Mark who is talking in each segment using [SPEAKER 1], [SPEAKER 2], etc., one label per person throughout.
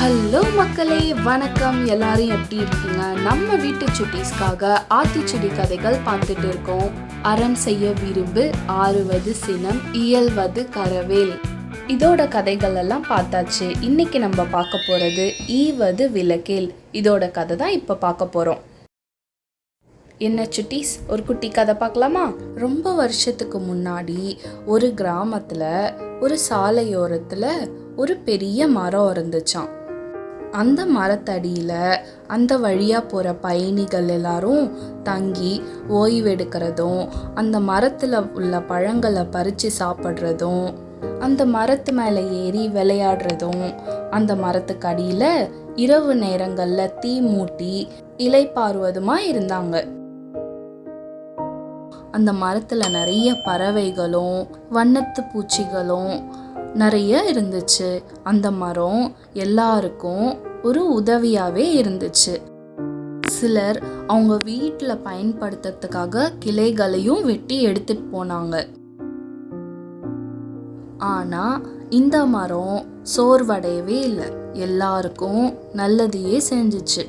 [SPEAKER 1] Hello மக்களே. வணக்கம். எல்லாரும் எப்படி இருக்கீங்க? நம்ம வீட்டு சுட்டீஸ்க்காக ஆத்திச்சுடி கதைகள் பார்த்துட்டு இருக்கோம். அறம் செய்ய விரும்பு ஆறுவது சினம் இயல்வது கரவேல். இதோட கதைகள் எல்லாம் பார்த்தாச்சு. இன்னைக்கு நம்ம பார்க்க போறது ஈவது விளக்கேல். இதோட கதை தான் இப்போ பார்க்க போறோம். என்ன சுட்டீஸ்? ஒரு குட்டி கதை பார்க்கலாமா? ரொம்ப வருஷத்துக்கு முன்னாடி ஒரு கிராமத்தில் ஒரு சாலையோரத்தில் ஒரு பெரிய மரம் இருந்துச்சாம். அந்த மரத்தடியில் அந்த வழியாக போகிற பயணிகள் எல்லாரும் தங்கி ஓய்வெடுக்கிறதும் அந்த மரத்தில் உள்ள பழங்களை பறித்து சாப்பிட்றதும் அந்த மரத்து மேலே ஏறி விளையாடுறதும் அந்த மரத்துக்கு அடியில் இரவு நேரங்களில் தீ மூட்டி இலை பார்வதுமாக இருந்தாங்க. அந்த மரத்தில் நிறைய பறவைகளும் வண்ணத்து பூச்சிகளும் நிறைய இருந்துச்சு. அந்த மரம் எல்லாருக்கும் ஒரு உதவியாகவே இருந்துச்சு. சிலர் அவங்க வீட்டில் பயன்படுத்துறதுக்காக கிளைகளையும் வெட்டி எடுத்துட்டு போனாங்க. ஆனால் இந்த மரம் சோர்வடையவே இல்லை. எல்லாருக்கும் நல்லதையே செஞ்சுச்சு.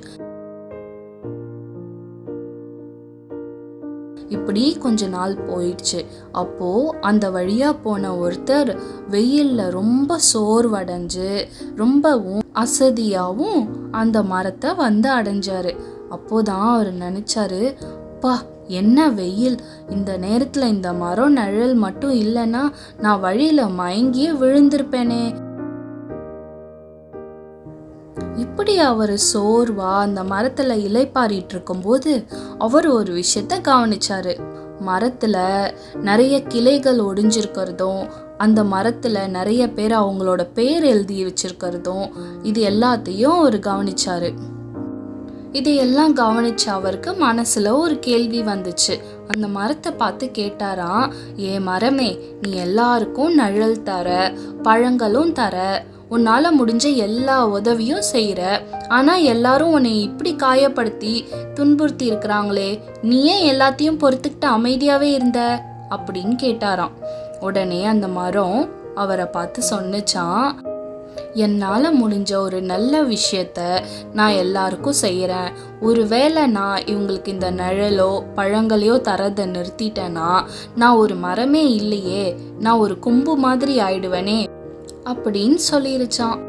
[SPEAKER 1] இப்படி கொஞ்ச நாள் போயிடுச்சு. அப்போ அந்த வழியாக போன ஒருத்தர் வெயிலில் ரொம்ப சோர்வடைஞ்சு ரொம்பவும் அசதியாகவும் அந்த மரத்தை வந்து அடைஞ்சாரு. அப்போதான் அவர் நினச்சாரு பா என்ன வெயில்? இந்த நேரத்தில் இந்த மரம் நிழல் மட்டும் இல்லைன்னா நான் வழியில் மயங்கியே விழுந்திருப்பேனே. அப்படி அவர் சோர்வாக அந்த மரத்துல இலைப்பாரிட்டு இருக்கும்போது அவர் ஒரு விஷயத்த கவனிச்சார். மரத்தில் நிறைய கிளைகள் ஒடிஞ்சிருக்கிறதும் அந்த மரத்தில் நிறைய பேர் அவங்களோட பேர் எழுதி வச்சிருக்கிறதும் இது எல்லாத்தையும் அவர் கவனிச்சார். இதையெல்லாம் கவனிச்ச அவருக்கு மனசுல ஒரு கேள்வி வந்துச்சு. அந்த மரத்தை பார்த்து கேட்டாராம் ஏ மரமே நீ எல்லாருக்கும் நிழல் தர பழங்களும் தர உன்னால் முடிஞ்ச எல்லா உதவியும் செய்கிற ஆனால் எல்லாரும் உன்னை இப்படி காயப்படுத்தி துன்புறுத்தி இருக்கிறாங்களே நீ ஏன் எல்லாத்தையும் பொறுத்துக்கிட்டு அமைதியாகவே இருந்த? அப்படின்னு கேட்டாராம். உடனே அந்த மரம் அவரை பார்த்து சொன்னிச்சான் என்னால் முடிஞ்ச ஒரு நல்ல விஷயத்த நான் எல்லாருக்கும் செய்கிறேன் ஒருவேளை நான் இவங்களுக்கு இந்த நிழலோ பழங்களையோ தரதை நிறுத்திட்டேன்னா நான் ஒரு மரமே இல்லையே நான் ஒரு கொம்பு மாதிரி ஆயிடுவேனே. அப்படின்னு சொல்லிருச்சான்.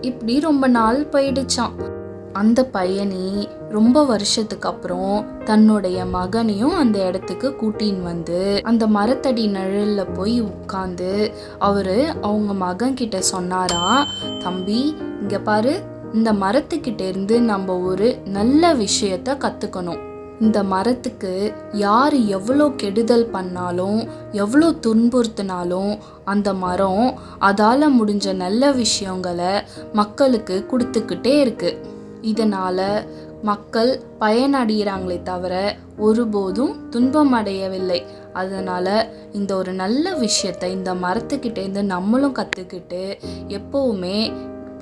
[SPEAKER 1] இப்படி ரொம்ப நாள் போயிடுச்சான். அந்த பையனி ரொம்ப வருஷத்துக்கு அப்புறம் தன்னுடைய மகனையும் அந்த இடத்துக்கு கூட்டின்னு வந்து அந்த மரத்தடி நிழல்ல போய் உட்காந்து அவரு அவங்க மகன் கிட்ட சொன்னாரா தம்பி இங்க பாரு இந்த மரத்துக்கிட்ட இருந்து நம்ம ஒரு நல்ல விஷயத்த கத்துக்கணும். இந்த மரத்துக்கு யார் எவ்வளோ கெடுதல் பண்ணாலும் எவ்வளோ துன்புறுத்தினாலும் அந்த மரம் அதால் முடிஞ்ச நல்ல விஷயங்களை மக்களுக்கு கொடுத்துக்கிட்டே இருக்கு. இதனால் மக்கள் பயனடைகிறாங்களே தவிர ஒருபோதும் துன்பம் அடையவில்லை அதனால் இந்த ஒரு நல்ல விஷயத்தை இந்த மரத்துக்கிட்டேருந்து நம்மளும் கற்றுக்கிட்டு எப்போவுமே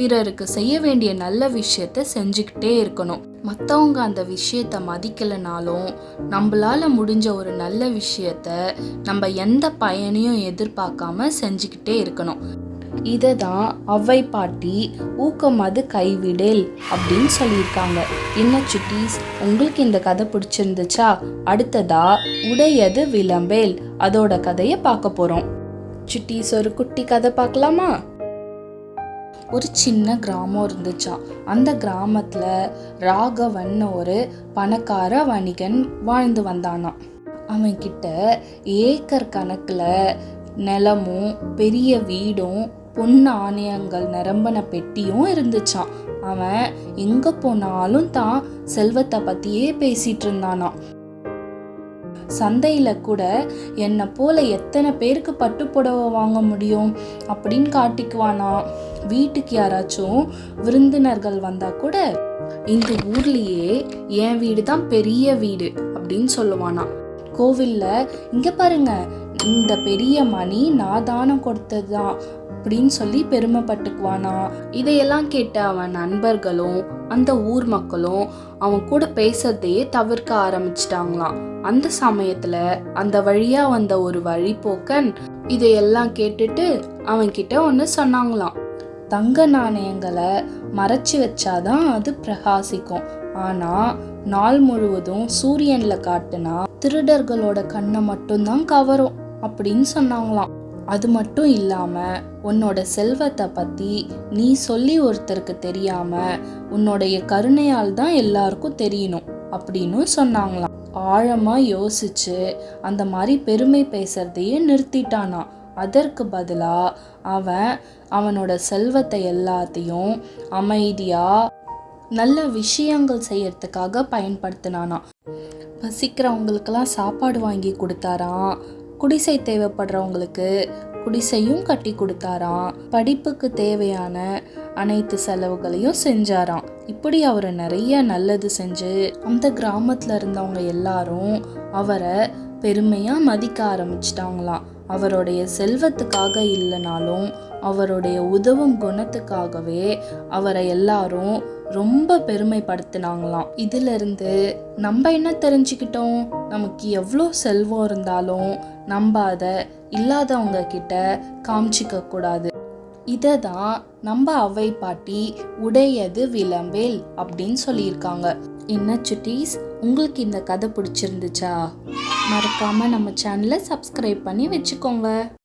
[SPEAKER 1] பிறருக்கு செய்ய வேண்டிய நல்ல விஷயத்த செஞ்சுக்கிட்டே இருக்கணும். மற்றவங்க அந்த விஷயத்த மதிக்கலைனாலும் நம்மளால முடிஞ்ச ஒரு நல்ல விஷயத்த நம்ம எந்த பயனையும் எதிர்பார்க்காம செஞ்சுக்கிட்டே இருக்கணும். இதை தான் அவ்வை பாட்டி ஊக்கமது கைவிடேல் அப்படின்னு சொல்லியிருக்காங்க. என்ன சுட்டீஸ்? உங்களுக்கு இந்த கதை பிடிச்சிருந்துச்சா? அடுத்ததா உடையது விளம்பேல். அதோட கதையை பார்க்க போகிறோம் சுட்டீஸ் ஒரு குட்டி கதை பார்க்கலாமா? ஒரு சின்ன கிராமம் இருந்துச்சாம் அந்த கிராமத்தில் ராகவன் ஒரு பணக்கார வணிகன் வாழ்ந்து வந்தானாம். அவன்கிட்ட ஏக்கர் கணக்கில் நிலமும் பெரிய வீடும் பொன் ஆணையங்கள் நிரம்பின பெட்டியும் இருந்துச்சான் அவன் எங்கே போனாலும் தான் செல்வத்தை பற்றியே பேசிகிட்டு இருந்தானாம். சந்தையில் கூட என்னை போல எத்தனை பேருக்கு பட்டுப்புடவை வாங்க முடியும் அப்படின்னு காட்டிக்குவானா வீட்டுக்கு யாராச்சும் விருந்தினர்கள் வந்தா கூட இந்த ஊர்லயே என் வீடு தான் பெரிய வீடு அப்படின்னு சொல்லுவானா கோவில்ல இங்க பாருங்க இந்த பெரிய மணி நான் தானம் கொடுத்தது தான் அப்படின்னு சொல்லி பெருமைப்பட்டுக்குவானா இதையெல்லாம் கேட்ட அவன் நண்பர்களும் அந்த ஊர் மக்களும் அவன் கூட பேசுறதையே தவிர்க்க ஆரம்பிச்சிட்டாங்களாம். அந்த சமயத்துல அந்த வழியா வந்த ஒரு வழிபோக்கன் இதையெல்லாம் கேட்டுட்டு அவன்கிட்ட ஒன்று சொன்னாங்களாம். தங்க நாணயங்களை மறைச்சி வச்சாதான் அது பிரகாசிக்கும். ஆனால் நாள் முழுவதும் சூரியனில் காட்டுனா திருடர்களோட கண்ணை மட்டும்தான் கவரும் அப்படின்னு சொன்னாங்களாம். அது மட்டும் இல்லாமல் உன்னோட செல்வத்தை பற்றி நீ சொல்லி ஒருத்தருக்கு தெரியாமல் உன்னோடைய கருணையால் தான் எல்லாருக்கும் தெரியணும் அப்படின்னு சொன்னாங்களாம். ஆழமாக யோசிச்சு அந்த மாதிரி பெருமை பேசுறதையே நிறுத்திட்டானா அதற்கு பதிலாக அவன் அவனோட செல்வத்தை எல்லாத்தையும் அமைதியாக நல்ல விஷயங்கள் செய்யறதுக்காக பயன்படுத்தினானா. பசிக்கிறவங்களுக்கெல்லாம் சாப்பாடு வாங்கி கொடுத்தாராம் குடிசை தேவைப்படுறவங்களுக்கு குடிசையும் கட்டி கொடுத்தாராம் படிப்புக்கு தேவையான அனைத்து செலவுகளையும் செஞ்சாராம் இப்படி அவர் நிறைய நல்லது செஞ்சு அந்த கிராமத்தில் இருந்தவங்க எல்லாரும் அவரை பெருமையாக மதிக்க ஆரம்பிச்சிட்டாங்களாம். அவருடைய செல்வத்துக்காக இல்லைனாலும் அவருடைய உதவும் குணத்துக்காகவே அவரை எல்லாரும் ரொம்ப பெருமைப்படுத்தினாங்களாம். இதிலிருந்து நம்ம என்ன தெரிஞ்சுக்கிட்டோம்? நமக்கு எவ்வளோ செல்வம் இருந்தாலும் நம்ம அதை இல்லாதவங்க கிட்ட காமிச்சிக்க கூடாது. இதை தான் நம்ம அவை பாட்டி உடையது விளம்பேல் அப்படின்னு சொல்லியிருக்காங்க. என்ன சுட்டீஸ்? உங்களுக்கு இந்த கதை பிடிச்சிருந்துச்சா? மறக்காம நம்ம சேனலை சப்ஸ்கிரைப் பண்ணி வச்சுக்கோங்க.